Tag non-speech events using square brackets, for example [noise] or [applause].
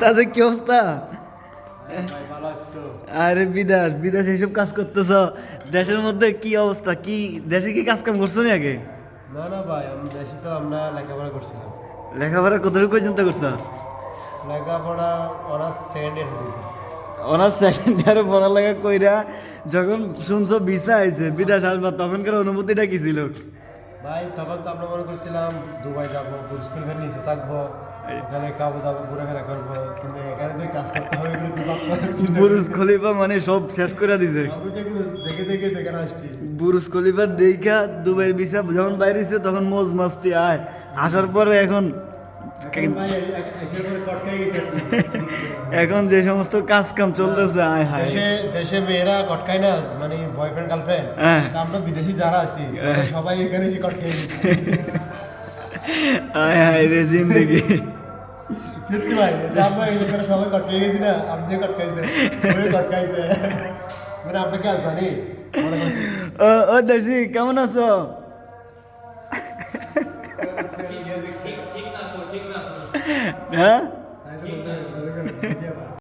তাতে কি অবস্থা? আরে বিদেশ বিদেশ এইসব কাজ করতেছ। দেশের মধ্যে কি অবস্থা? কি দেশে কি কাজ কাম করছ আগে? না না ভাই আমি দেশে তো আমরা লেখাপড়া করছিলাম। লেখাপড়া কতটুকু পর্যন্ত করছ? লেখাপড়া honours second year honours second ইয়ারে পড়ালেখা কইরা যখন শুনছো ভিসা আইছে বিদেশ আসবা তখনকার অনুভূতিটা কি ছিল? ভাই তখন তো আমরা মনে করছিলাম দুবাই যাব খলিফার নিচে থাকব। এখানে কাবু দাবো ঘুরাফেরা করব কিন্তু এখানে কাজ করতে হবে এগুলো। [laughs] বুরুজ খলিফা মানে সব শেষ করে দিছে। আমি তো এগুলো দেখে দেখে দেখে আসছি। বুরুজ খলিফা দেখা দুবাইয়ের ভিসা যখন বাইরেছে তখন মোজ মাস্তি আয়। আসার পরে এখন এখন [laughs] যে সমস্ত কাজ কাম চলতেছে আয় হায়। দেশে দেশে মেয়েরা কটকায় না মানে বয়ফ্রেন্ড গার্লফ্রেন্ড হ্যাঁ। আমরা বিদেশি যারা আছি সবাই এখানে কটকাই [laughs] আয় হায় রে জিন্দগি সত্যি ভাই এটা আমরা এখানে সবাই কটকাই গেছি না আপনি কটকাইছে ওই কটকাইছে মানে আপনাকে আর জানি মনে করছি ও ও দেশি কেমন আছো হ্যাঁ